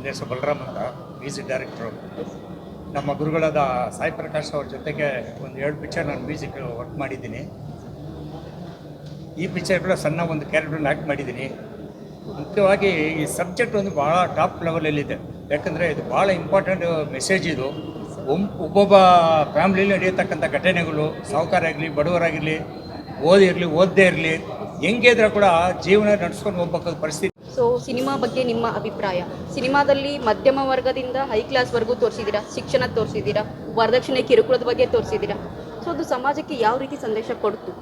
ನನ್ನ ಹೆಸರು ಬಲರಾಮ್ ಅಂತ ಮ್ಯೂಸಿಕ್ ಡೈರೆಕ್ಟ್ರು ನಮ್ಮ ಗುರುಗಳಾದ ಸಾಯಿ ಪ್ರಕಾಶ್ ಅವ್ರ ಜೊತೆಗೆ ಒಂದು ಎರಡು ಪಿಕ್ಚರ್ ನಾನು ಮ್ಯೂಸಿಕ್ ವರ್ಕ್ ಮಾಡಿದ್ದೀನಿ. ಈ ಪಿಕ್ಚರ್ ಕೂಡ ಸಣ್ಣ ಒಂದು ಕ್ಯಾರೆಕ್ಟರ್ನ ಆ್ಯಕ್ಟ್ ಮಾಡಿದ್ದೀನಿ. ಮುಖ್ಯವಾಗಿ ಈ ಸಬ್ಜೆಕ್ಟ್ ಒಂದು ಭಾಳ ಟಾಪ್ ಲೆವೆಲಲ್ಲಿದೆ ಯಾಕಂದರೆ ಇದು ಭಾಳ ಇಂಪಾರ್ಟೆಂಟ್ ಮೆಸೇಜ್ ಇದು. ಒಬ್ಬೊಬ್ಬ ಫ್ಯಾಮ್ಲಿಲಿ ನಡೆಯತಕ್ಕಂಥ ಘಟನೆಗಳು, ಸಾಹುಕಾರ ಆಗಲಿ ಬಡವರಾಗಿರಲಿ ಓದಿರಲಿ ಓದದೇ ಇರಲಿ ಹೆಂಗಿದ್ರೆ ಕೂಡ ಜೀವನ ನಡೆಸ್ಕೊಂಡು ಹೋಗ್ಬೇಕಾದ ಪರಿಸ್ಥಿತಿ ಸೊ ಸಿನಿಮಾ ಬಗ್ಗೆ ನಿಮ್ಮ ಅಭಿಪ್ರಾಯ? ಸಿನಿಮಾದಲ್ಲಿ ಮಧ್ಯಮ ವರ್ಗದಿಂದ ಹೈ ಕ್ಲಾಸ್ವರೆಗೂ ತೋರಿಸಿದ್ದೀರಾ ಶಿಕ್ಷಣ ತೋರಿಸಿದ್ದೀರಾ ವರದಕ್ಷಿಣೆ ಕಿರುಕುಳದ ಬಗ್ಗೆ ತೋರಿಸಿದ್ದೀರಾ ಸೊ ಅದು ಸಮಾಜಕ್ಕೆ ಯಾವ ರೀತಿ ಸಂದೇಶ ಕೊಡ್ತು?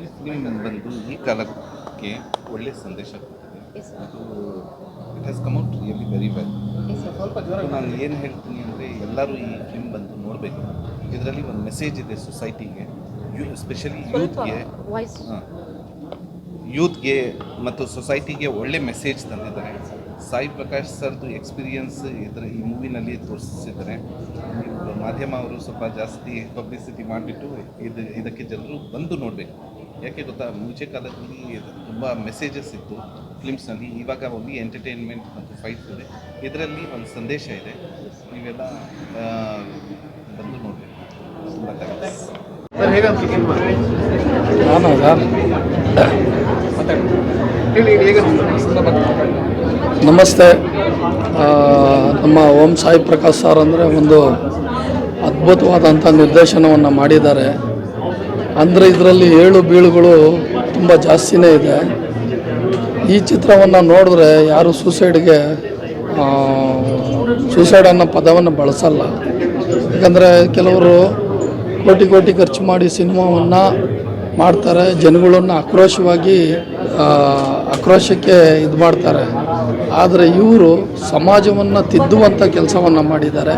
ಈ ಫಿಲ್ಮ್ ಬಂದು ಈ ಕಾಲಕ್ಕೆ ಒಳ್ಳೆ ಸಂದೇಶ ಅದು it has come out really very well ನಾನು ಏನು ಹೇಳ್ತೀನಿ ಅಂದರೆ ಎಲ್ಲರೂ ಈ ಫಿಲ್ಮ್ ಬಂದು ನೋಡಬೇಕು. ಇದರಲ್ಲಿ ಒಂದು ಮೆಸೇಜ್ ಇದೆ ಸೊಸೈಟಿಗೆ ಯು ಸ್ಪೆಷಲಿ ಸ್ವಲ್ಪ ಯೂತ್ಗೆ ವಾಯ್ಸ್ ಯೂತ್ಗೆ ಮತ್ತು ಸೊಸೈಟಿಗೆ ಒಳ್ಳೆ ಮೆಸೇಜ್ ತಂದಿದ್ದಾರೆ. ಸಾಯಿ ಪ್ರಕಾಶ್ ಸರ್ದು ಎಕ್ಸ್ಪೀರಿಯನ್ಸ್ ಇದರ ಈ ಮೂವಿನಲ್ಲಿ ತೋರಿಸಿದ್ದಾರೆ ಮಾಧ್ಯಮ ಅವರು ಸ್ವಲ್ಪ ಜಾಸ್ತಿ ಪಬ್ಲಿಸಿಟಿ ಮಾಡಿಬಿಟ್ಟು ಇದು, ಇದಕ್ಕೆ ಜನರು ಬಂದು ನೋಡಬೇಕು. ಯಾಕೆ ಗೊತ್ತಾ, ಮುಂಚೆ ಕಾಲದಲ್ಲಿ ತುಂಬ ಮೆಸೇಜಸ್ ಇತ್ತು ಫಿಲ್ಮ್ಸ್ನಲ್ಲಿ. ಇವಾಗ ಒಂದು ಎಂಟರ್ಟೈನ್ಮೆಂಟ್ ಮತ್ತು ಫೈಟ್ ಇದೆ. ಇದರಲ್ಲಿ ಒಂದು ಸಂದೇಶ ಇದೆ. ನೀವೆಲ್ಲ ಬಂದು ನೋಡಬೇಕು. ತುಂಬ ಥ್ಯಾಂಕ್ಸ್. ನಮಸ್ತೆ. ನಮ್ಮ ಓಂ ಸಾಯಿ ಪ್ರಕಾಶ್ ಸರ್ ಅಂದರೆ ಒಂದು ಅದ್ಭುತವಾದಂಥ ನಿರ್ದೇಶನವನ್ನು ಮಾಡಿದ್ದಾರೆ. ಅಂದರೆ ಇದರಲ್ಲಿ ಏಳು ಬೀಳುಗಳು ತುಂಬ ಜಾಸ್ತಿನೇ ಇದೆ. ಈ ಚಿತ್ರವನ್ನು ನೋಡಿದ್ರೆ ಯಾರು ಸೂಸೈಡ್ಗೆ ಸೂಸೈಡ್ ಅನ್ನೋ ಪದವನ್ನು ಬಳಸಲ್ಲ. ಯಾಕಂದರೆ ಕೆಲವರು ಕೋಟಿ ಕೋಟಿ ಖರ್ಚು ಮಾಡಿ ಸಿನಿಮಾವನ್ನು ಮಾಡ್ತಾರೆ. ಜನಗಳನ್ನು ಆಕ್ರೋಶವಾಗಿ ಆಕ್ರೋಶಕ್ಕೆ ಇದು ಮಾಡ್ತಾರೆ. ಆದರೆ ಇವರು ಸಮಾಜವನ್ನು ತಿದ್ದುವಂಥ ಕೆಲಸವನ್ನು ಮಾಡಿದ್ದಾರೆ.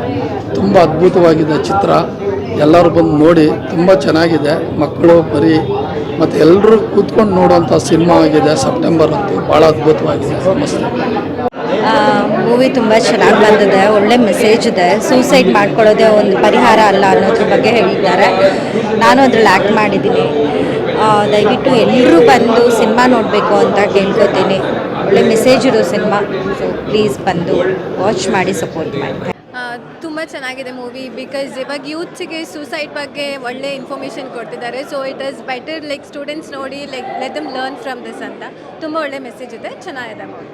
ತುಂಬ ಅದ್ಭುತವಾಗಿದೆ ಚಿತ್ರ. ಎಲ್ಲರೂ ಬಂದು ನೋಡಿ ತುಂಬ ಚೆನ್ನಾಗಿದೆ. ಮಕ್ಕಳು, ಬರೀ, ಮತ್ತು ಎಲ್ಲರೂ ಕೂತ್ಕೊಂಡು ನೋಡುವಂಥ ಸಿನಿಮಾ ಆಗಿದೆ. ಸೆಪ್ಟೆಂಬರ್ ಅಂತೂ ಭಾಳ ಅದ್ಭುತವಾಗಿದೆ. ನಮಸ್ತೆ. ಮೂವಿ ತುಂಬ ಚೆನ್ನಾಗಿ ಬಂದಿದೆ, ಒಳ್ಳೆ ಮೆಸೇಜ್ ಇದೆ. ಸೂಸೈಡ್ ಮಾಡ್ಕೊಳ್ಳೋದೇ ಒಂದು ಪರಿಹಾರ ಅಲ್ಲ ಅನ್ನೋದ್ರ ಬಗ್ಗೆ ಹೇಳಿದ್ದಾರೆ. ನಾನು ಅದ್ರಲ್ಲಿ ಆ್ಯಕ್ಟ್ ಮಾಡಿದ್ದೀನಿ. ದಯವಿಟ್ಟು ಎಲ್ಲರೂ ಬಂದು ಸಿನಿಮಾ ನೋಡಬೇಕು ಅಂತ ಕೇಳ್ಕೊತೀನಿ. ಒಳ್ಳೆ ಮೆಸೇಜ್ ಇರೋ ಸಿನಿಮಾ. ಸೊ ಪ್ಲೀಸ್ ಬಂದು ವಾಚ್ ಮಾಡಿ ಸಪೋರ್ಟ್ ಮಾಡಿ. ತುಂಬ ಚೆನ್ನಾಗಿದೆ ಮೂವಿ ಬಿಕಾಸ್ ಇವಾಗ ಯೂತ್ಸಿಗೆ ಸೂಸೈಡ್ ಬಗ್ಗೆ ಒಳ್ಳೆ ಇನ್ಫಾರ್ಮೇಷನ್ ಕೊಡ್ತಿದ್ದಾರೆ. So it is better like students ನೋಡಿ like let them learn from this ಅಂತ. ತುಂಬ ಒಳ್ಳೆ ಮೆಸೇಜ್ ಇದೆ. ಚೆನ್ನಾಗಿದೆ ಮೂವಿ